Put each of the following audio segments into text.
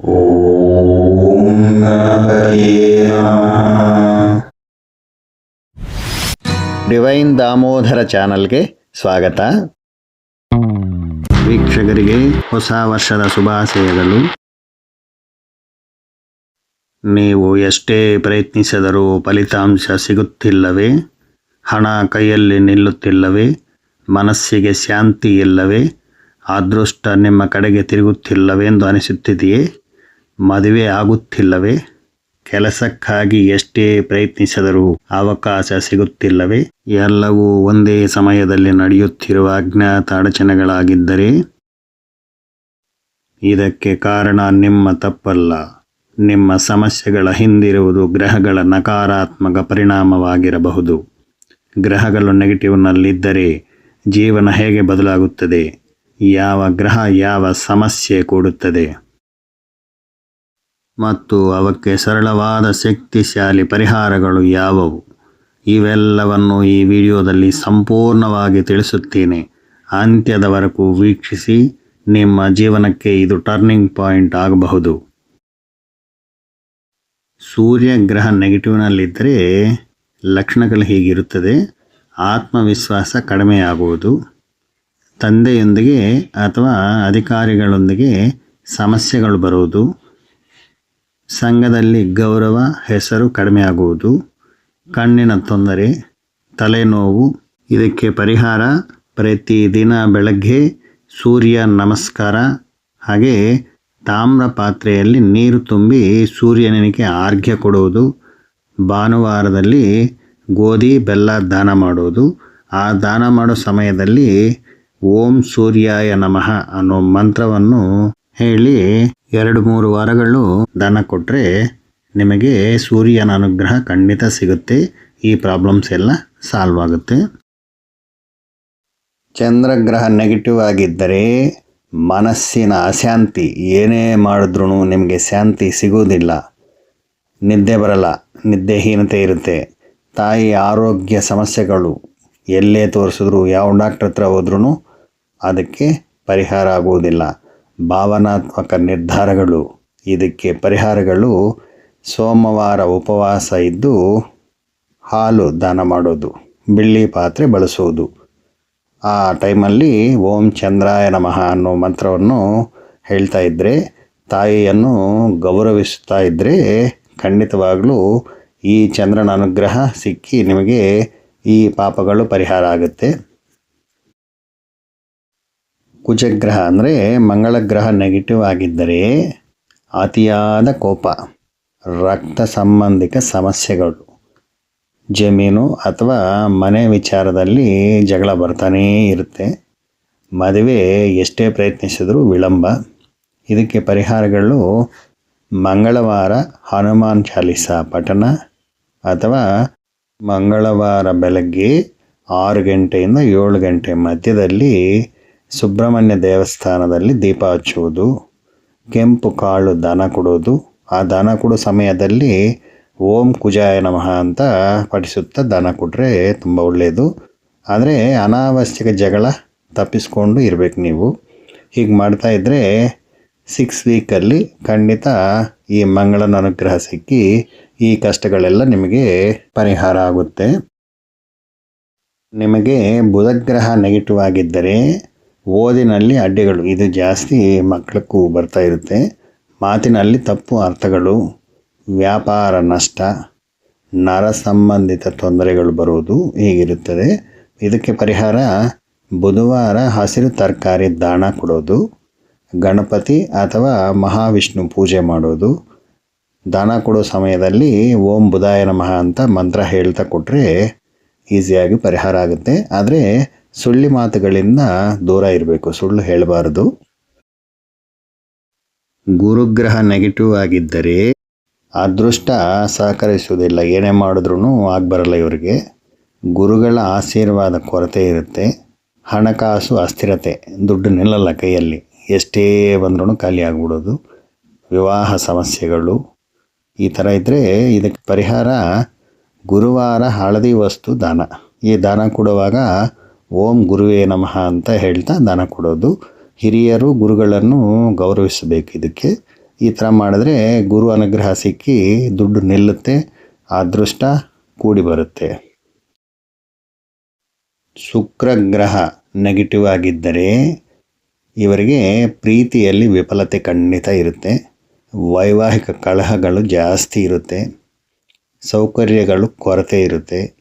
ಓಂ divine Damodar ಚಾನಲ್ಗೆ ಸ್ವಾಗತ. ವೀಕ್ಷಕರಿಗೆ ಹೊಸ ವರ್ಷದ ಶುಭಾಶಯಗಳು. ನೀವು ಎಷ್ಟೇ ಪ್ರಯತ್ನಿಸಿದರೂ ಫಲಿತಾಂಶ ಸಿಗುತ್ತಿಲ್ಲವೇ? ಹಣ ಕೈಯಲ್ಲಿ ನಿಲ್ಲುತ್ತಿಲ್ಲವೇ? ಮನಸ್ಸಿಗೆ ಶಾಂತಿ ಇಲ್ಲವೇ? ಅದೃಷ್ಟ ನಿಮ್ಮ ಕಡೆಗೆ ತಿರುಗುತ್ತಿಲ್ಲವೆಂದು ಅನಿಸುತ್ತಿದೆಯೇ? ಮದುವೆ ಆಗುತ್ತಿಲ್ಲವೇ? ಕೆಲಸಕ್ಕಾಗಿ ಎಷ್ಟೇ ಪ್ರಯತ್ನಿಸಿದರೂ ಅವಕಾಶ ಸಿಗುತ್ತಿಲ್ಲವೇ? ಎಲ್ಲವೂ ಒಂದೇ ಸಮಯದಲ್ಲಿ ನಡೆಯುತ್ತಿರುವ ಅಜ್ಞಾತ ಅಡಚಣೆಗಳಾಗಿದ್ದರೆ? ಇದಕ್ಕೆ ಕಾರಣ ನಿಮ್ಮ ತಪ್ಪಲ್ಲ. ನಿಮ್ಮ ಸಮಸ್ಯೆಗಳ ಹಿಂದಿರುವುದು ಗ್ರಹಗಳ ನಕಾರಾತ್ಮಕ ಪರಿಣಾಮವಾಗಿರಬಹುದು. ಗ್ರಹಗಳು ನೆಗೆಟಿವ್ನಲ್ಲಿದ್ದರೆ ಜೀವನ ಹೇಗೆ ಬದಲಾಗುತ್ತದೆ? ಯಾವ ಗ್ರಹ ಯಾವ ಸಮಸ್ಯೆ ಕೊಡುತ್ತದೆ? ಮತ್ತು ಅವಕ್ಕೆ ಸರಳವಾದ ಶಕ್ತಿಶಾಲಿ ಪರಿಹಾರಗಳು ಯಾವುವು? ಇವೆಲ್ಲವನ್ನು ಈ ವಿಡಿಯೋದಲ್ಲಿ ಸಂಪೂರ್ಣವಾಗಿ ತಿಳಿಸುತ್ತೇನೆ. ಅಂತ್ಯದವರೆಗೂ ವೀಕ್ಷಿಸಿ, ನಿಮ್ಮ ಜೀವನಕ್ಕೆ ಇದು ಟರ್ನಿಂಗ್ ಪಾಯಿಂಟ್ ಆಗಬಹುದು. ಸೂರ್ಯ ಗ್ರಹ ನೆಗೆಟಿವ್ನಲ್ಲಿದ್ದರೆ ಲಕ್ಷಣಗಳು ಹೀಗಿರುತ್ತದೆ. ಆತ್ಮವಿಶ್ವಾಸ ಕಡಿಮೆಯಾಗುವುದು. ತಂದೆಯೊಂದಿಗೆ ಅಥವಾ ಅಧಿಕಾರಿಗಳೊಂದಿಗೆ ಸಮಸ್ಯೆಗಳು ಬರುವುದು. ಸಂಘದಲ್ಲಿ ಗೌರವ, ಹೆಸರು ಕಡಿಮೆಯಾಗುವುದು, ಕಣ್ಣಿನ ತೊಂದರೆ, ತಲೆನೋವು, ಇದಕ್ಕೆ ಪರಿಹಾರ ಪ್ರತಿದಿನ ಬೆಳಗ್ಗೆ ಸೂರ್ಯ ನಮಸ್ಕಾರ, ಹಾಗೆ ತಾಮ್ರ ಪಾತ್ರೆಯಲ್ಲಿ ನೀರು ತುಂಬಿ ಸೂರ್ಯನಿಗೆ ಆರ್ಘ್ಯ ಕೊಡುವುದು, ಭಾನುವಾರದಲ್ಲಿ ಗೋಧಿ, ಬೆಲ್ಲ ದಾನ ಮಾಡುವುದು. ಆ ದಾನ ಮಾಡೋ ಸಮಯದಲ್ಲಿ ಓಂ ಸೂರ್ಯಾಯ ನಮಃ ಅನ್ನೋ ಮಂತ್ರವನ್ನು ಹೇಳಿ ಎರಡು ಮೂರು ವಾರಗಳು ದಾನ ಕೊಟ್ಟರೆ ನಿಮಗೆ ಸೂರ್ಯನ ಅನುಗ್ರಹ ಖಂಡಿತ ಸಿಗುತ್ತೆ. ಈ ಪ್ರಾಬ್ಲಮ್ಸ್ ಎಲ್ಲ ಸಾಲ್ವ್ ಆಗುತ್ತೆ. ಚಂದ್ರಗ್ರಹ ನೆಗೆಟಿವ್ ಆಗಿದ್ದರೆ ಮನಸ್ಸಿನ ಅಶಾಂತಿ, ಏನೇ ಮಾಡಿದ್ರೂ ನಿಮಗೆ ಶಾಂತಿ ಸಿಗುವುದಿಲ್ಲ. ನಿದ್ದೆ ಬರಲ್ಲ, ನಿದ್ದೆಹೀನತೆ ಇರುತ್ತೆ. ತಾಯಿ ಆರೋಗ್ಯ ಸಮಸ್ಯೆಗಳು, ಎಲ್ಲೇ ತೋರಿಸಿದ್ರು, ಯಾವ ಡಾಕ್ಟ್ರ್ ಹತ್ರ ಹೋದ್ರೂ ಅದಕ್ಕೆ ಪರಿಹಾರ ಆಗುವುದಿಲ್ಲ. ಭಾವನಾತ್ಮಕ ನಿರ್ಧಾರಗಳು, ಇದಕ್ಕೆ ಪರಿಹಾರಗಳು, ಸೋಮವಾರ ಉಪವಾಸ ಇದ್ದು ಹಾಲು ದಾನ ಮಾಡೋದು ಬೆಳ್ಳಿ ಪಾತ್ರೆ ಬಳಸುವುದು ಆ ಟೈಮಲ್ಲಿ ಓಂ ಚಂದ್ರಾಯ ನಮಃ ಅನ್ನೋ ಮಂತ್ರವನ್ನು ಹೇಳ್ತಾ ಇದ್ದರೆ ತಾಯಿಯನ್ನು ಗೌರವಿಸ್ತಾ ಇದ್ದರೆ ಖಂಡಿತವಾಗಲೂ ಈ ಚಂದ್ರನ ಅನುಗ್ರಹ ಸಿಕ್ಕಿ ನಿಮಗೆ ಈ ಪಾಪಗಳು ಪರಿಹಾರ ಆಗುತ್ತೆ. ಕುಜಗ್ರಹ ಅಂದರೆ ಮಂಗಳ ಗ್ರಹ ನೆಗೆಟಿವ್ ಆಗಿದ್ದರೆ ಅತಿಯಾದ ಕೋಪ, ರಕ್ತ ಸಂಬಂಧಿಕ ಸಮಸ್ಯೆಗಳು, ಜಮೀನು ಅಥವಾ ಮನೆ ವಿಚಾರದಲ್ಲಿ ಜಗಳ ಬರ್ತಾನೇ ಇರುತ್ತೆ. ಮದುವೆ ಎಷ್ಟೇ ಪ್ರಯತ್ನಿಸಿದರೂ ವಿಳಂಬ. ಇದಕ್ಕೆ ಪರಿಹಾರಗಳು ಮಂಗಳವಾರ ಹನುಮಾನ್ ಚಾಲಿಸ ಪಠನ ಅಥವಾ ಮಂಗಳವಾರ ಬೆಳಗ್ಗೆ ಆರು ಗಂಟೆಯಿಂದ ಏಳು ಗಂಟೆ ಮಧ್ಯದಲ್ಲಿ ಸುಬ್ರಹ್ಮಣ್ಯ ದೇವಸ್ಥಾನದಲ್ಲಿ ದೀಪ ಹಚ್ಚುವುದು, ಕೆಂಪು ಕಾಳು ದನ ಕೊಡೋದು ಆ ದನ ಕೊಡೋ ಸಮಯದಲ್ಲಿ ಓಂ ಕುಜಾಯ ನಮಃ ಅಂತ ಪಠಿಸುತ್ತಾ ದನ ಕೊಟ್ಟರೆ ತುಂಬ ಒಳ್ಳೆಯದು ಆದರೆ ಅನಾವಶ್ಯಕ ಜಗಳ ತಪ್ಪಿಸ್ಕೊಂಡು ಇರಬೇಕು ನೀವು. ಹೀಗೆ ಮಾಡ್ತಾ ಇದ್ದರೆ ಸಿಕ್ಸ್ ವೀಕಲ್ಲಿ ಖಂಡಿತ ಈ ಮಂಗಳನ ಅನುಗ್ರಹ ಸಿಕ್ಕಿ ಈ ಕಷ್ಟಗಳೆಲ್ಲ ನಿಮಗೆ ಪರಿಹಾರ ಆಗುತ್ತೆ. ನಿಮಗೆ ಬುಧಗ್ರಹ ನೆಗೆಟಿವ್ ಆಗಿದ್ದರೆ ಓದಿನಲ್ಲಿ ಅಡ್ಡಿಗಳು. ಇದು ಜಾಸ್ತಿ ಮಕ್ಕಳಕ್ಕೂ ಬರ್ತಾ ಇರುತ್ತೆ. ಮಾತಿನಲ್ಲಿ ತಪ್ಪು ಅರ್ಥಗಳು, ವ್ಯಾಪಾರ ನಷ್ಟ, ನರ ಸಂಬಂಧಿತ ತೊಂದರೆಗಳು ಬರುವುದು ಹೀಗಿರುತ್ತದೆ. ಇದಕ್ಕೆ ಪರಿಹಾರ ಬುಧವಾರ ಹಸಿರು ತರಕಾರಿ ದಾನ ಕೊಡೋದು, ಗಣಪತಿ ಅಥವಾ ಮಹಾವಿಷ್ಣು ಪೂಜೆ ಮಾಡೋದು. ದಾನ ಕೊಡೋ ಸಮಯದಲ್ಲಿ ಓಂ ಬುಧಾಯ ನಮಃ ಅಂತ ಮಂತ್ರ ಹೇಳ್ತಾ ಕೊಟ್ಟರೆ ಈಸಿಯಾಗಿ ಪರಿಹಾರ ಆಗುತ್ತೆ. ಆದರೆ ಸುಳ್ಳಿ ಮಾತುಗಳಿಂದ ದೂರ ಇರಬೇಕು, ಸುಳ್ಳು ಹೇಳಬಾರದು. ಗುರುಗ್ರಹ ನೆಗೆಟಿವ್ ಆಗಿದ್ದರೆ ಅದೃಷ್ಟ ಸಹಕರಿಸುವುದಿಲ್ಲ. ಏನೇ ಮಾಡಿದ್ರೂ ಆಗಬರಲ್ಲ ಇವರಿಗೆ. ಗುರುಗಳ ಆಶೀರ್ವಾದ ಕೊರತೆ ಇರುತ್ತೆ. ಹಣಕಾಸು ಅಸ್ಥಿರತೆ, ದುಡ್ಡು ನಿಲ್ಲಲ್ಲ ಕೈಯಲ್ಲಿ. ಎಷ್ಟೇ ಬಂದ್ರೂ ಖಾಲಿ ಆಗಿಬಿಡೋದು. ವಿವಾಹ ಸಮಸ್ಯೆಗಳು, ಈ ಥರ ಇದ್ದರೆ ಇದಕ್ಕೆ ಪರಿಹಾರ ಗುರುವಾರ ಹಳದಿ ವಸ್ತು ದಾನ. ಈ ದಾನ ಕೊಡುವಾಗ ಓಂ ಗುರುವೇ ನಮಃ ಅಂತ ಹೇಳ್ತಾ ದಾನ ಕೊಡೋದು. ಹಿರಿಯರು ಗುರುಗಳನ್ನು ಗೌರವಿಸಬೇಕು ಇದಕ್ಕೆ. ಈ ಥರ ಮಾಡಿದ್ರೆ ಗುರು ಅನುಗ್ರಹ ಸಿಕ್ಕಿ ದುಡ್ಡು ನಿಲ್ಲುತ್ತೆ, ಅದೃಷ್ಟ ಕೂಡಿ ಬರುತ್ತೆ. ಶುಕ್ರ ಗ್ರಹ ನೆಗೆಟಿವ್ ಆಗಿದ್ದರೆ ಇವರಿಗೆ ಪ್ರೀತಿಯಲ್ಲಿ ವಿಫಲತೆ ಖಂಡಿತ ಇರುತ್ತೆ. ವೈವಾಹಿಕ ಕಲಹಗಳು ಜಾಸ್ತಿ ಇರುತ್ತೆ. ಸೌಕರ್ಯಗಳು ಕೊರತೆ ಇರುತ್ತೆ.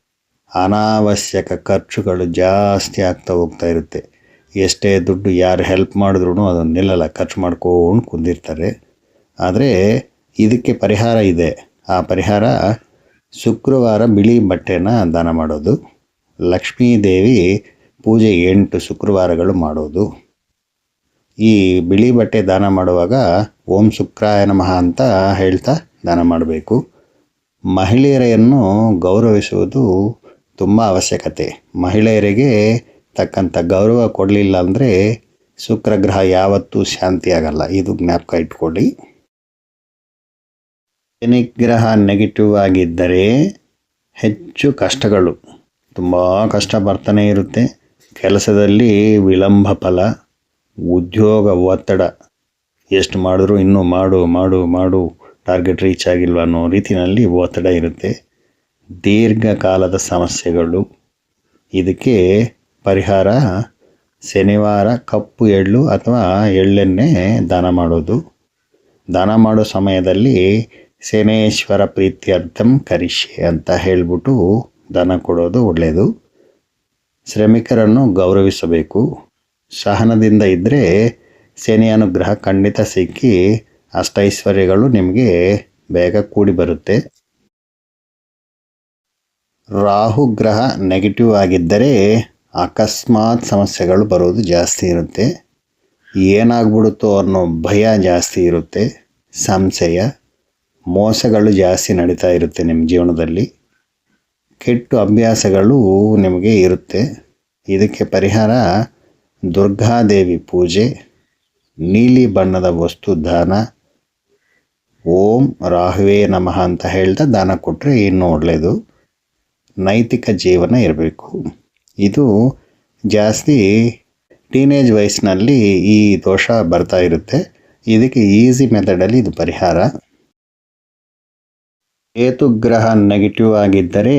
ಅನಾವಶ್ಯಕ ಖರ್ಚುಗಳು ಜಾಸ್ತಿ ಆಗ್ತಾ ಹೋಗ್ತಾ ಇರುತ್ತೆ. ಎಷ್ಟೇ ದುಡ್ಡು ಯಾರು ಹೆಲ್ಪ್ ಮಾಡಿದ್ರೂ ಅದನ್ನು ನಿಲ್ಲಲ್ಲ, ಖರ್ಚು ಮಾಡ್ಕೊಂಡು ಕುಂದಿರ್ತಾರೆ. ಆದರೆ ಇದಕ್ಕೆ ಪರಿಹಾರ ಇದೆ. ಆ ಪರಿಹಾರ ಶುಕ್ರವಾರ ಬಿಳಿ ಬಟ್ಟೆನ ದಾನ ಮಾಡೋದು, ಲಕ್ಷ್ಮೀ ದೇವಿ ಪೂಜೆ ಎಂಟು ಶುಕ್ರವಾರಗಳು ಮಾಡೋದು. ಈ ಬಿಳಿ ಬಟ್ಟೆ ದಾನ ಮಾಡುವಾಗ ಓಂ ಶುಕ್ರಾಯ ನಮಃ ಅಂತ ಹೇಳ್ತಾ ದಾನ ಮಾಡಬೇಕು. ಮಹಿಳೆಯರನ್ನು ಗೌರವಿಸುವುದು ತುಂಬ ಅವಶ್ಯಕತೆ. ಮಹಿಳೆಯರಿಗೆ ತಕ್ಕಂಥ ಗೌರವ ಕೊಡಲಿಲ್ಲ ಅಂದರೆ ಶುಕ್ರಗ್ರಹ ಯಾವತ್ತೂ ಶಾಂತಿ ಆಗಲ್ಲ ಇದು ಜ್ಞಾಪಕ ಇಟ್ಕೊಳ್ಳಿ. ಶನಿಗ್ರಹ ನೆಗೆಟಿವ್ ಆಗಿದ್ದರೆ ಹೆಚ್ಚು ಕಷ್ಟಗಳು. ತುಂಬ ಕಷ್ಟ ಬರ್ತಾನೆ ಇರುತ್ತೆ. ಕೆಲಸದಲ್ಲಿ ವಿಳಂಬ ಫಲ, ಉದ್ಯೋಗ ಒತ್ತಡ. ಎಷ್ಟು ಮಾಡಿದ್ರು ಇನ್ನೂ ಮಾಡು ಮಾಡು ಮಾಡು ಟಾರ್ಗೆಟ್ ರೀಚ್ ಆಗಿಲ್ವ ಅನ್ನೋ ರೀತಿಯಲ್ಲಿ ಒತ್ತಡ ಇರುತ್ತೆ. ದೀರ್ಘಕಾಲದ ಸಮಸ್ಯೆಗಳು. ಇದಕ್ಕೆ ಪರಿಹಾರ ಶನಿವಾರ ಕಪ್ಪು ಎಳ್ಳು ಅಥವಾ ಎಳ್ಳೆಣ್ಣೆ ದಾನ ಮಾಡೋದು. ದಾನ ಮಾಡೋ ಸಮಯದಲ್ಲಿ ಶನೇಶ್ವರ ಪ್ರೀತ್ಯರ್ಥಂ ಕರಿಷೆ ಅಂತ ಹೇಳಿಬಿಟ್ಟು ದಾನ ಕೊಡೋದು ಒಳ್ಳೆಯದು ಶ್ರಮಿಕರನ್ನು ಗೌರವಿಸಬೇಕು. ಸಹನದಿಂದ ಇದ್ದರೆ ಶನಿ ಅನುಗ್ರಹ ಖಂಡಿತ ಸಿಕ್ಕಿ ಅಷ್ಟೈಶ್ವರ್ಯಗಳು ನಿಮಗೆ ಬೇಗ ಕೂಡಿ ಬರುತ್ತೆ. ರಾಹು ಗ್ರಹ ನೆಗೆಟಿವ್ ಆಗಿದ್ದರೆ ಅಕಸ್ಮಾತ್ ಸಮಸ್ಯೆಗಳು ಬರೋದು ಜಾಸ್ತಿ ಇರುತ್ತೆ. ಏನಾಗ್ಬಿಡುತ್ತೋ ಅನ್ನೋ ಭಯ ಜಾಸ್ತಿ ಇರುತ್ತೆ. ಸಂಶಯ, ಮೋಸಗಳು ಜಾಸ್ತಿ ನಡೀತಾ ಇರುತ್ತೆ ನಿಮ್ಮ ಜೀವನದಲ್ಲಿ. ಕೆಟ್ಟು ಅಭ್ಯಾಸಗಳು ನಿಮಗೆ ಇರುತ್ತೆ. ಇದಕ್ಕೆ ಪರಿಹಾರ ದುರ್ಗಾದೇವಿ ಪೂಜೆ, ನೀಲಿ ಬಣ್ಣದ ವಸ್ತು ದಾನ. ಓಂ ರಾಹುವೇ ನಮಃ ಅಂತ ಹೇಳ್ತಾ ದಾನ ಕೊಟ್ಟರೆ ಇನ್ನೂ ಒಳ್ಳೆಯದು ನೈತಿಕ ಜೀವನ ಇರಬೇಕು. ಇದು ಜಾಸ್ತಿ ಟೀನೇಜ್ ವಯಸ್ಸಿನಲ್ಲಿ ಈ ದೋಷ ಬರ್ತಾ ಇರುತ್ತೆ. ಇದಕ್ಕೆ ಈಸಿ ಮೆಥಡಲ್ಲಿ ಇದು ಪರಿಹಾರ. ಏತುಗ್ರಹ ನೆಗೆಟಿವ್ ಆಗಿದ್ದರೆ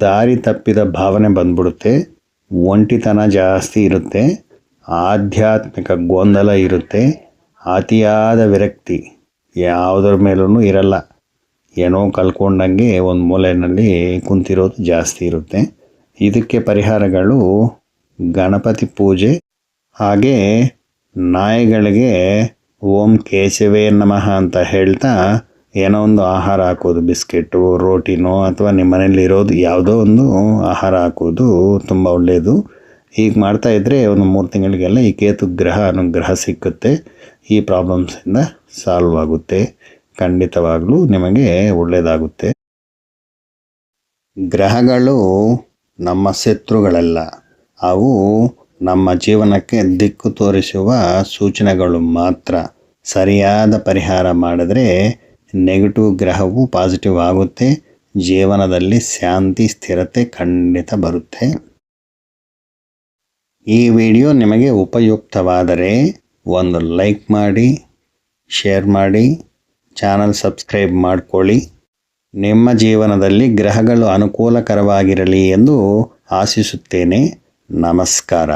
ದಾರಿ ತಪ್ಪಿದ ಭಾವನೆ ಬಂದ್ಬಿಡುತ್ತೆ. ಒಂಟಿತನ ಜಾಸ್ತಿ ಇರುತ್ತೆ. ಆಧ್ಯಾತ್ಮಿಕ ಗೊಂದಲ ಇರುತ್ತೆ. ಅತಿಯಾದ ವಿರಕ್ತಿ ಯಾವುದ್ರ ಮೇಲೂ ಇರಲ್ಲ. ಏನೋ ಕಲ್ಕೊಂಡಂಗೆ ಒಂದು ಮೂಲೆಯಲ್ಲಿ ಕುಂತಿರೋದು ಜಾಸ್ತಿ ಇರುತ್ತೆ. ಇದಕ್ಕೆ ಪರಿಹಾರಗಳು ಗಣಪತಿ ಪೂಜೆ, ಹಾಗೆ ನಾಯಿಗಳಿಗೆ ಓಂ ಕೇಶವೇ ನಮಃ ಅಂತ ಹೇಳ್ತಾ ಏನೋ ಒಂದು ಆಹಾರ ಹಾಕೋದು, ಬಿಸ್ಕೆಟು, ರೋಟಿನೋ ಅಥವಾ ನಿಮ್ಮ ಮನೇಲಿ ಇರೋದು ಯಾವುದೋ ಒಂದು ಆಹಾರ ಹಾಕೋದು ತುಂಬ ಒಳ್ಳೆಯದು ಹೀಗೆ ಮಾಡ್ತಾ ಇದ್ದರೆ ಒಂದು ಮೂರು ತಿಂಗಳಿಗೆಲ್ಲ ಈ ಕೇತು ಗ್ರಹ, ಅನುಗ್ರಹ ಸಿಕ್ಕುತ್ತೆ. ಈ ಪ್ರಾಬ್ಲಮ್ಸಿಂದ ಸಾಲ್ವ್ ಆಗುತ್ತೆ. ಖಂಡಿತವಾಗಲೂ ನಿಮಗೆ ಒಳ್ಳೆಯದಾಗುತ್ತೆ. ಗ್ರಹಗಳು ನಮ್ಮ ಶತ್ರುಗಳಲ್ಲ. ಅವು ನಮ್ಮ ಜೀವನಕ್ಕೆ ದಿಕ್ಕು ತೋರಿಸುವ ಸೂಚನೆಗಳು ಮಾತ್ರ. ಸರಿಯಾದ ಪರಿಹಾರ ಮಾಡಿದ್ರೆ ನೆಗೆಟಿವ್ ಗ್ರಹವು ಪಾಸಿಟಿವ್ ಆಗುತ್ತೆ. ಜೀವನದಲ್ಲಿ ಶಾಂತಿ, ಸ್ಥಿರತೆ ಖಂಡಿತ ಬರುತ್ತೆ. ಈ ವಿಡಿಯೋ ನಿಮಗೆ ಉಪಯುಕ್ತವಾದರೆ ಒಂದು ಲೈಕ್ ಮಾಡಿ, ಶೇರ್ ಮಾಡಿ. ಚಾನಲ್ ಸಬ್ಸ್ಕ್ರೈಬ್ ಮಾಡಿಕೊಳ್ಳಿ. ನಿಮ್ಮ ಜೀವನದಲ್ಲಿ ಗ್ರಹಗಳು ಅನುಕೂಲಕರವಾಗಿರಲಿ ಎಂದು ಆಶಿಸುತ್ತೇನೆ. ನಮಸ್ಕಾರ.